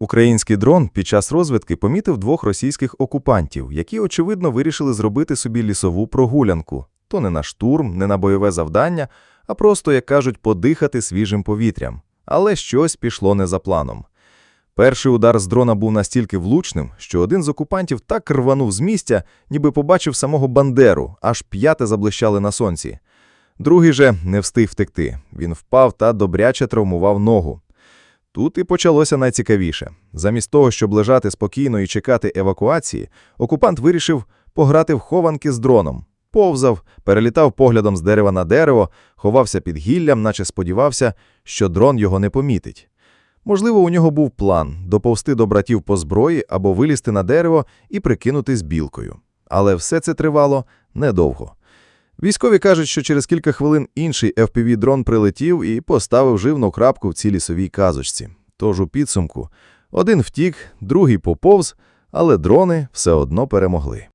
Український дрон під час розвідки помітив двох російських окупантів, які, очевидно, вирішили зробити собі лісову прогулянку. То не на штурм, не на бойове завдання, а просто, як кажуть, подихати свіжим повітрям. Але щось пішло не за планом. Перший удар з дрона був настільки влучним, що один з окупантів так рванув з місця, ніби побачив самого Бандеру, аж п'яти заблищали на сонці. Другий же не встиг втекти. Він впав та добряче травмував ногу. Тут і почалося найцікавіше. Замість того, щоб лежати спокійно і чекати евакуації, окупант вирішив пограти в хованки з дроном. Повзав, перелітав поглядом з дерева на дерево, ховався під гіллям, наче сподівався, що дрон його не помітить. Можливо, у нього був план доповсти до братів по зброї або вилізти на дерево і прикинутись білкою. Але все це тривало недовго. Військові кажуть, що через кілька хвилин інший FPV-дрон прилетів і поставив живну крапку в цій лісовій казочці. Тож у підсумку один втік, другий поповз, але дрони все одно перемогли.